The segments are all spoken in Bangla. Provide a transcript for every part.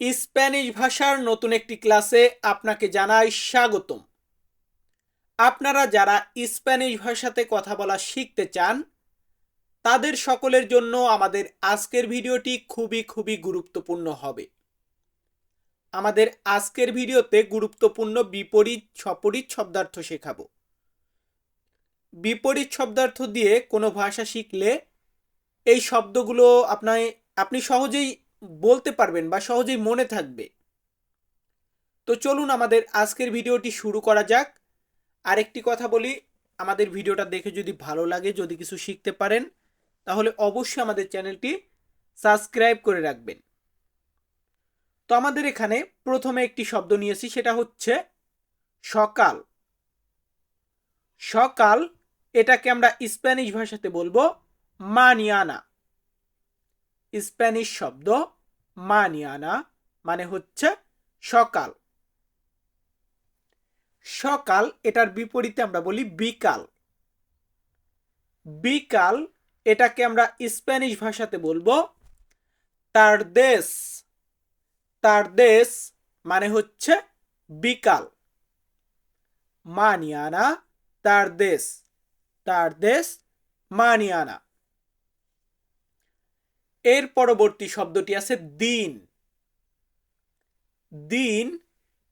স্প্যানিশ ভাষার নতুন একটি ক্লাসে আপনাকে জানাই স্বাগতম। আপনারা যারা স্প্যানিশ ভাষাতে কথা বলা শিখতে চান, তাদের সকলের জন্য আমাদের আজকের ভিডিওটি খুবই খুবই গুরুত্বপূর্ণ হবে। আমাদের আজকের ভিডিওতে গুরুত্বপূর্ণ বিপরীত সপরীত শব্দার্থ শেখাবো। বিপরীত শব্দার্থ দিয়ে কোনো ভাষা শিখলে এই শব্দগুলো আপনার আপনি সহজেই বলতে পারবেন বা সহজেই মনে থাকবে। তো চলুন আমাদের আজকের ভিডিওটি শুরু করা যাক। আরেকটি কথা বলি, আমাদের ভিডিওটা দেখে যদি ভালো লাগে, যদি কিছু শিখতে পারেন, তাহলে অবশ্যই আমাদের চ্যানেলটি সাবস্ক্রাইব করে রাখবেন। তো আমাদের এখানে প্রথমে একটি শব্দ নিয়েছি, সেটা হচ্ছে সকাল। সকাল, এটাকে আমরা স্প্যানিশ ভাষাতে বলব মানিয়ানা। স্প্যানিশ শব্দ। মানিয়ানা মানে হচ্ছে সকাল। সকাল এটার বিপরীতে আমরা বলি বিকাল। বিকাল এটাকে আমরা স্প্যানিশ ভাষাতে বলব তার দেশ তার দেশ মানে হচ্ছে বিকাল। মানিয়ানা তার দেশ তার দেশ মানিয়ানা। এর পরবর্তী শব্দটি আছে দিন। দিন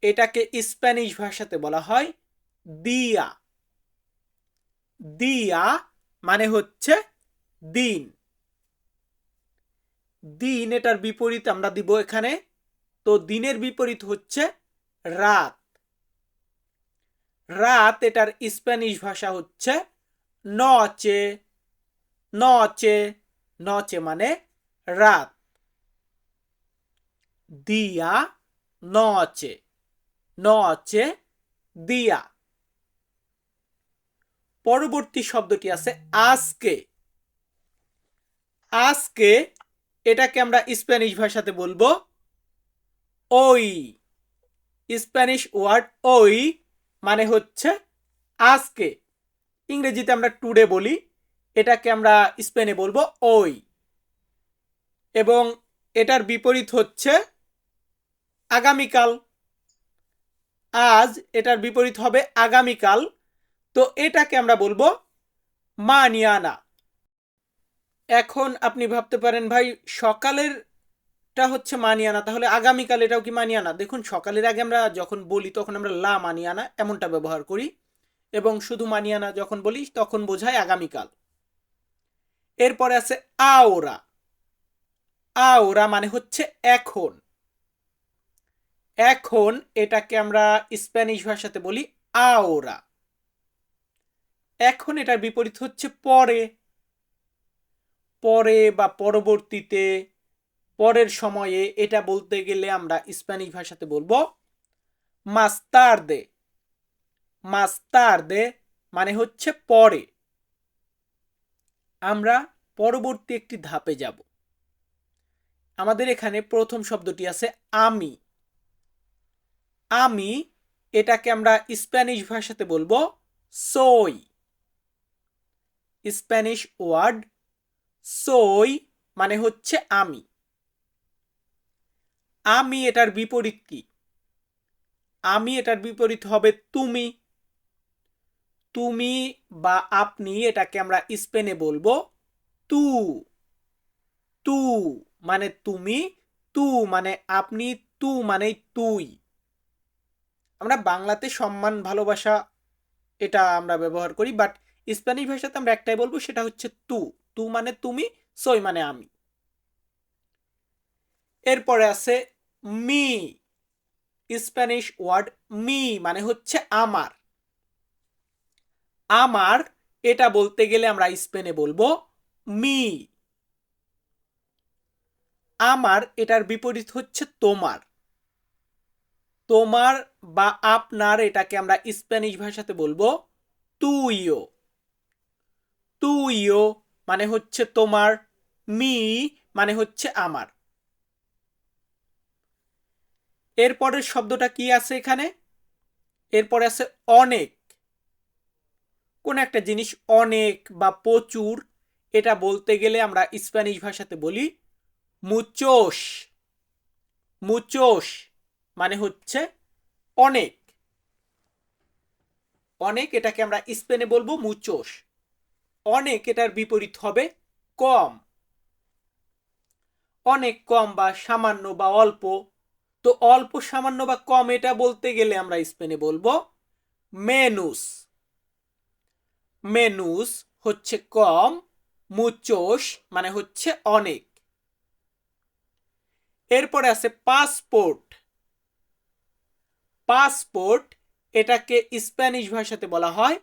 এটাকে স্প্যানিশ ভাষাতে বলা হয় দিয়া। দিয়া মানে হচ্ছে দিন। দিন এটার বিপরীত আমরা দিব এখানে, তো দিনের বিপরীত হচ্ছে রাত। রাত এটার স্প্যানিশ ভাষা হচ্ছে নচে। নচে নচে মানে রাত দিয়া নচে নচে দিয়া। পরবর্তী শব্দটি আছে আজকে। আজকে এটাকে আমরা স্প্যানিশ ভাষাতে বলব ওই। স্প্যানিশ ওয়ার্ড ওই মানে হচ্ছে আজকে। ইংরেজিতে আমরা টুডে বলি, এটাকে আমরা স্পেনে বলব ওই। এবং এটার বিপরীত হচ্ছে আগামীকাল। আজ এটার বিপরীত হবে আগামীকাল। তো এটাকে আমরা বলব মানিয়ানা। এখন আপনি ভাবতে পারেন, ভাই, সকালেরটা হচ্ছে মানিয়ানা, তাহলে আগামীকাল এটাও কি মানিয়ানা? দেখুন, সকালের আগে আমরা যখন বলি, তখন আমরা লা মানিয়ানা এমনটা ব্যবহার করি এবং শুধু মানিয়ানা যখন বলি, তখন বোঝায় আগামীকাল। এরপরে আছে আওরা। আওরা মানে হচ্ছে এখন। এখন এটাকে আমরা স্প্যানিশ ভাষাতে বলি আওরা। এখন এটার বিপরীত হচ্ছে পরে। পরে বা পরবর্তীতে, পরের সময়ে এটা বলতে গেলে আমরা স্প্যানিশ ভাষাতে বলব মাস্তার দে মাস্তার দে মানে হচ্ছে পরে। আমরা পরবর্তী একটি ধাপে যাব। আমাদের এখানে প্রথম শব্দটি আছে আমি। আমি, এটাকে আমরা স্প্যানিশ ভাষাতে বলব সই স্প্যানিশ ওয়ার্ড সই মানে হচ্ছে আমি। আমি এটার বিপরীত কি? আমি এটার বিপরীত হবে তুমি। তুমি বা আপনি এটাকে আমরা স্পেনে বলব তু। তু। মানে তুমি, তু মানে আপনি, তু মানে তুই। আমরা বাংলাতে সম্মান, ভালোবাসা, এটা আমরা ব্যবহার করি বাট স্প্যানিশ ভাষাতে আমরা একটাই বলব, সেটা হচ্ছে তু। তু মানে তুমি, সই মানে আমি। এরপরে আছে মি। স্প্যানিশ ওয়ার্ড মি মানে হচ্ছে আমার। আমার, এটা বলতে গেলে আমরা স্পেনে বলব মি। আমার, এটার বিপরীত হচ্ছে তোমার। তোমার বা আপনার, এটাকে আমরা স্প্যানিশ ভাষাতে বলব তুইও। তুইও মানে হচ্ছে তোমার, মি মানে হচ্ছে আমার। এরপরের শব্দটা কি আছে এখানে? এরপরে আছে অনেক। কোন একটা জিনিস অনেক বা প্রচুর, এটা বলতে গেলে আমরা স্প্যানিশ ভাষাতে বলি মুচোস মুচোস মানে হচ্ছে অনেক। অনেক এটাকে আমরা স্পেনে বলব মুচোস অনেক এটার বিপরীত হবে কম। অনেক কম বা সামান্য বা অল্প। তো অল্প, সামান্য বা কম এটা বলতে গেলে আমরা স্পেনে বলব মেনুস। মেনুস হচ্ছে কম মুচোস মানে হচ্ছে অনেক। এরপরে আছে পাসপোর্ট। পাসপোর্ট এটাকে স্প্যানিশ ভাষাতে বলা হয়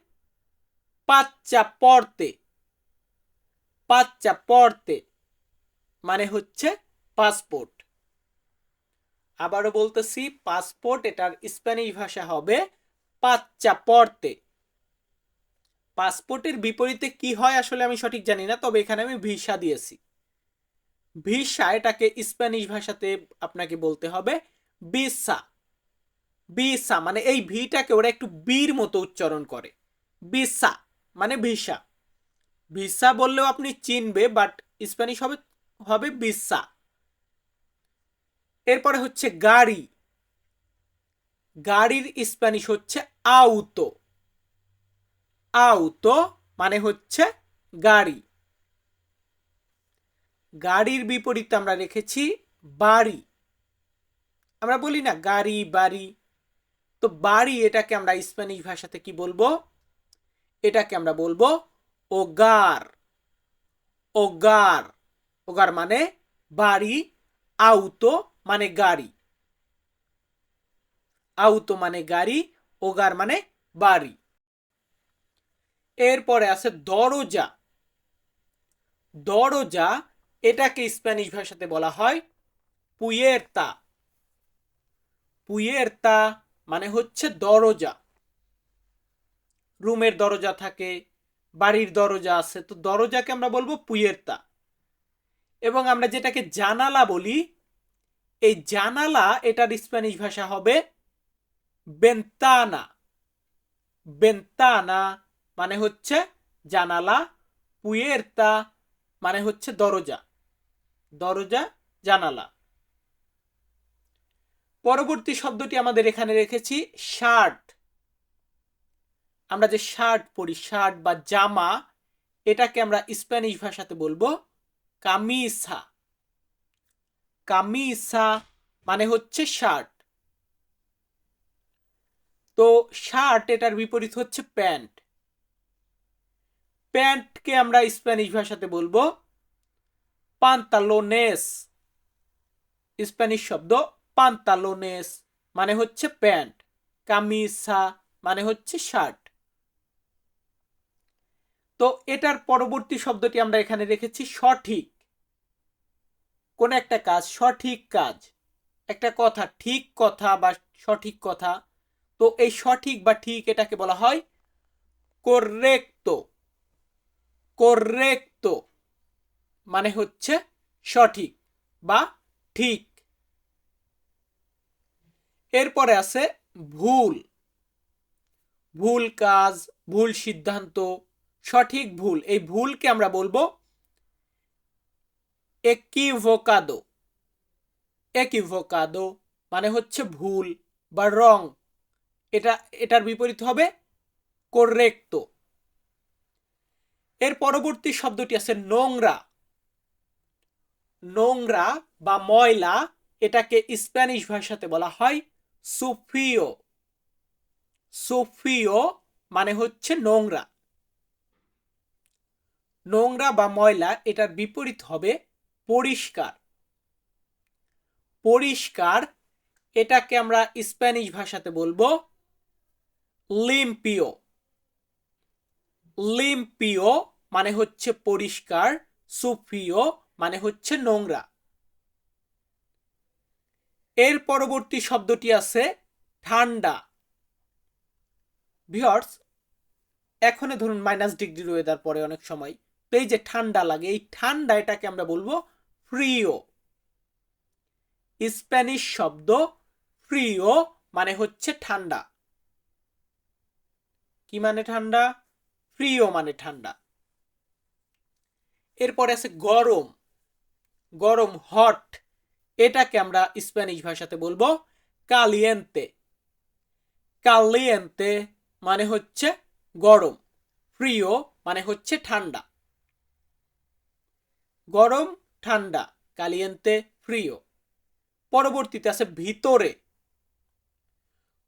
পাচ্চা পড়তে। পাচ্চা পড়তে মানে হচ্ছে পাসপোর্ট। আবারও বলতেছি, পাসপোর্ট এটার স্প্যানিশ ভাষা হবে পাচ্চা পড়তে। পাসপোর্টের বিপরীতে কি হয় আসলে আমি সঠিক জানি না, তবে এখানে আমি ভিসা দিয়েছি। ভিসা, এটাকে স্প্যানিশ ভাষাতে আপনাকে বলতে হবে বিসা বিসা মানে এই ভিটাকে ওরা একটু বীর মতো উচ্চারণ করে। বিসা মানে ভিসা। ভিসা বললেও আপনি চিনবে, বাট স্প্যানিশ হবে হবে বিসা এরপরে হচ্ছে গাড়ি। গাড়ির স্প্যানিশ হচ্ছে আউতো। আউতো মানে হচ্ছে গাড়ি। গাড়ির বিপরীতে আমরা রেখেছি বাড়ি। আমরা বলি না গাড়ি, বাড়ি। তো বাড়ি এটাকে আমরা স্প্যানিশ ভাষাতে কি বলব? এটাকে আমরা বলব ওগার। ওগার। ওগার মানে বাড়ি, আউতো মানে গাড়ি। আউতো মানে গাড়ি, ওগার মানে বাড়ি। এরপরে আছে দরজা। দরজা এটাকে স্প্যানিশ ভাষাতে বলা হয় পুয়ের্তা পুয়ের্তা মানে হচ্ছে দরজা। রুমের দরজা থাকে, বাড়ির দরজা আছে, তো দরজাকে আমরা বলব পুয়ের্তা এবং আমরা যেটাকে জানালা বলি, এই জানালা এটার স্প্যানিশ ভাষা হবে বেন্তানা বেন্তানা মানে হচ্ছে জানালা পুয়ের্তা মানে হচ্ছে দরজা। দরজা, জানালা। পরবর্তী শব্দটি আমাদের এখানে রেখেছি, শার্ট। আমরা যে শার্ট পরি, শার্ট বা জামা, এটাকে আমরা স্প্যানিশ ভাষাতে বলব কামিসা। কামিসা মানে হচ্ছে শার্ট। তো শার্ট এটার বিপরীত হচ্ছে প্যান্ট। প্যান্টকে আমরা স্প্যানিশ ভাষাতে বলব পান্তালোনেস স্প্যানিশ শব্দ পান্তালোনেস মানে হচ্ছে প্যান্ট কামিসা মানে হচ্ছে শার্ট তো এটার পরবর্তী শব্দটি আমরা এখানে রেখেছি সঠিক। কোন একটা কাজ সঠিক কাজ, একটা কথা ঠিক কথা বা সঠিক কথা, তো এই সঠিক বা ঠিক এটাকে বলা হয় কোরেক্তো কোরেক্তো মানে হচ্ছে সঠিক বা ঠিক। এরপরে আছে ভুল। ভুল কাজ, ভুল সিদ্ধান্ত, সঠিক ভুল। এই ভুলকে আমরা বলব একিভোকাদো একিভোকাদো মানে হচ্ছে ভুল বা রং এটা, এটার বিপরীত হবে কোরেক্তো এর পরবর্তী শব্দটি আছে নোংরা। নোংরা বা ময়লা, এটাকে স্প্যানিশ ভাষাতে বলা হয় সুফিও। সুফিও মানে হচ্ছে নোংরা। নোংরা বা ময়লা এটার বিপরীত হবে পরিষ্কার। পরিষ্কার, এটাকে আমরা স্প্যানিশ ভাষাতে বলব লিম্পিও। লিম্পিও মানে হচ্ছে পরিষ্কার, সুফিও মানে হচ্ছে নোংরা। এর পরবর্তী শব্দটি আছে ঠান্ডা। ভিওর্স এখনে ধরুন মাইনাস ডিগ্রি ওয়েদার পরে অনেক সময়। যে ঠান্ডা লাগে, এই ঠান্ডা এটাকে আমরা বলব ফ্রিও স্প্যানিশ শব্দ ফ্রিও মানে হচ্ছে ঠান্ডা। কি মানে ঠান্ডা? ফ্রিও মানে ঠান্ডা। এরপরে আছে গরম। গরম হট এটাকে আমরা স্প্যানিশ ভাষাতে বলব কালিয়েন্তে কালিয়েন্তে মানে হচ্ছে গরম ফ্রিও মানে হচ্ছে ঠান্ডা। গরম, ঠান্ডা কালিয়েন্তে ফ্রিও পরবর্তীতে আছে ভিতরে।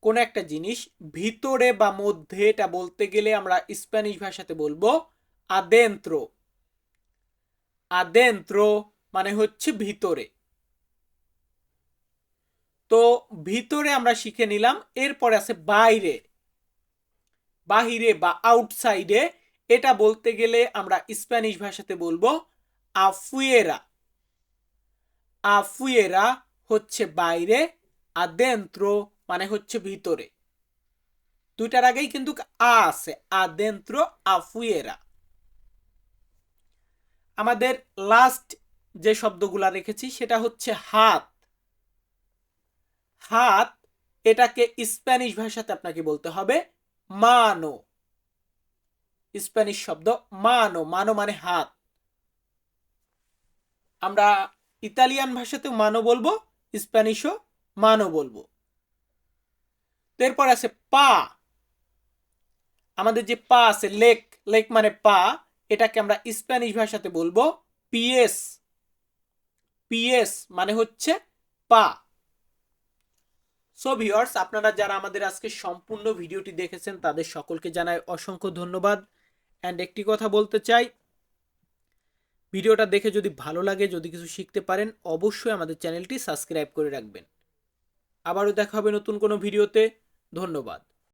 কোন একটা জিনিস ভিতরে বা মধ্যে এটা বলতে গেলে আমরা স্প্যানিশ ভাষাতে বলব আদেন্ত্র আদেন্ত্র মানে হচ্ছে ভিতরে। তো ভিতরে আমরা শিখে নিলাম, এরপরে আছে বাইরে। বাহিরে বা আউটসাইডে এটা বলতে গেলে আমরা স্প্যানিশ ভাষাতে বলব আফুয়েরা আফুয়েরা হচ্ছে বাইরে আদেন্ত্র মানে হচ্ছে ভিতরে। দুইটার আগেই কিন্তু আ আছে আদেন্ত্র আফুয়েরা আমাদের লাস্ট যে শব্দগুলা রেখেছি, সেটা হচ্ছে হাত। হাত, এটাকে স্প্যানিশ ভাষাতে আপনাকে বলতে হবে মানো। স্প্যানিশ শব্দ মানো মানো মানে হাত। আমরা ইতালিয়ান ভাষাতেও মানো বলব, স্প্যানিশও মানো বলব। এরপর আছে পা। আমাদের যে পা আছে, লেক লেক মানে পা, এটাকে আমরা স্প্যানিশ ভাষাতে বলব পিএস। পিএস মানে হচ্ছে পা। সো ভিউয়ার্স আপনারা যারা আমাদের আজকে সম্পূর্ণ ভিডিওটি দেখেছেন, তাদের সকলকে জানাই অসংখ্য ধন্যবাদ। অ্যান্ড একটি কথা বলতে চাই, ভিডিওটা দেখে যদি ভালো লাগে, যদি কিছু শিখতে পারেন, অবশ্যই আমাদের চ্যানেলটি সাবস্ক্রাইব করে রাখবেন। আবারও দেখা হবে নতুন কোনো ভিডিওতে। ধন্যবাদ।